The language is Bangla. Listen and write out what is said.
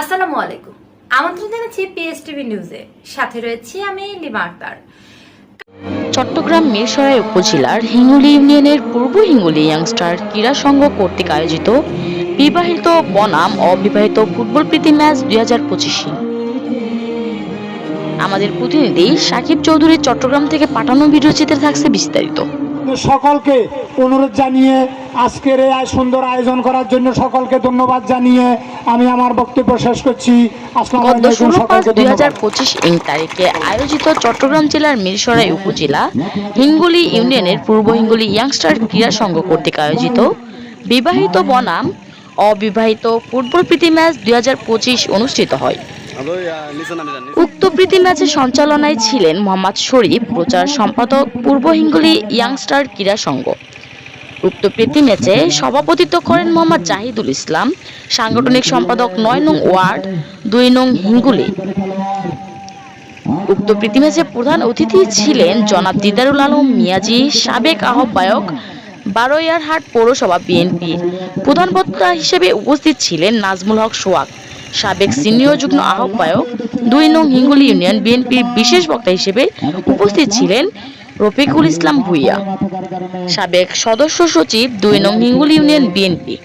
আসসালামু আলাইকুম। আমন্ত্রণ জানাচ্ছি পিএসটিভি নিউজে। সাথে রয়েছি আমি লিমা আক্তার। চট্টগ্রাম মিরসরাই উপজেলার হিঙ্গুলি ইউনিয়নের পূর্ব হিঙ্গুলি ইয়াংস্টার ক্রীড়া সংঘ কর্তৃক আয়োজিত বিবাহিত বনাম অবিবাহিত ফুটবল প্রীতি ম্যাচ দুই হাজার পঁচিশে। আমাদের প্রতিনিধি সাকিব চৌধুরী চট্টগ্রাম থেকে পাঠানো ভিডিও চিত্রে থাকছে বিস্তারিত। সকলকে অনুরোধ জানিয়ে আজকের এই সুন্দর আয়োজন করার জন্য সকলকে ধন্যবাদ জানিয়ে আমি আমার বক্তব্য শেষ করছি। আসসালামু গত আলাইকুম ষোলো পাঁচ সকলকে দুই হাজার ধন্যবাদ পঁচিশ ইং তারিখে আয়োজিত চট্টগ্রাম জেলার মিরসরাই উপজেলা হিঙ্গুলি ইউনিয়নের পূর্ব হিঙ্গুলি ইয়াংস্টার ক্রীড়া সংঘ কর্তৃক আয়োজিত বিবাহিত বনাম অবিবাহিত ফুটবল প্রীতি ম্যাচ দুই হাজার পঁচিশ অনুষ্ঠিত হয়। উক্ত প্রীতি ম্যাচের সঞ্চালনায় ছিলেন মোহাম্মদ শরীফ, প্রচার সম্পাদক, পূর্ব হিঙ্গুলি ইয়াংস্টার ক্রীড়া সংঘ। উক্ত প্রীতি ম্যাচে সভাপতিত্ব করেন মোহাম্মদ জাহিদুল ইসলাম, সাংগঠনিক সম্পাদক নয় নং ওয়ার্ড, দুই নং হিঙ্গুলি। উক্ত প্রীতি ম্যাচে প্রধান অতিথি ছিলেন জনাব দিদারুল আলম মিয়াজি, সাবেক আহ্বায়ক বারোয়ারহাট পৌরসভা বিএনপির প্রধান বক্তা হিসেবে উপস্থিত ছিলেন নাজমুল হক সোয়াক সাবেক সিনিয়র যুগ্ম আহ্বায়ক দুই নং হিঙ্গুলি ইউনিয়ন বিএনপির বিশেষ বক্তা হিসেবে উপস্থিত ছিলেন রফিকুল ইসলাম ভুইয়া। সাবেক সদস্য সচিব দুই নং হিঙ্গুলি ইউনিয়ন বিএনপি।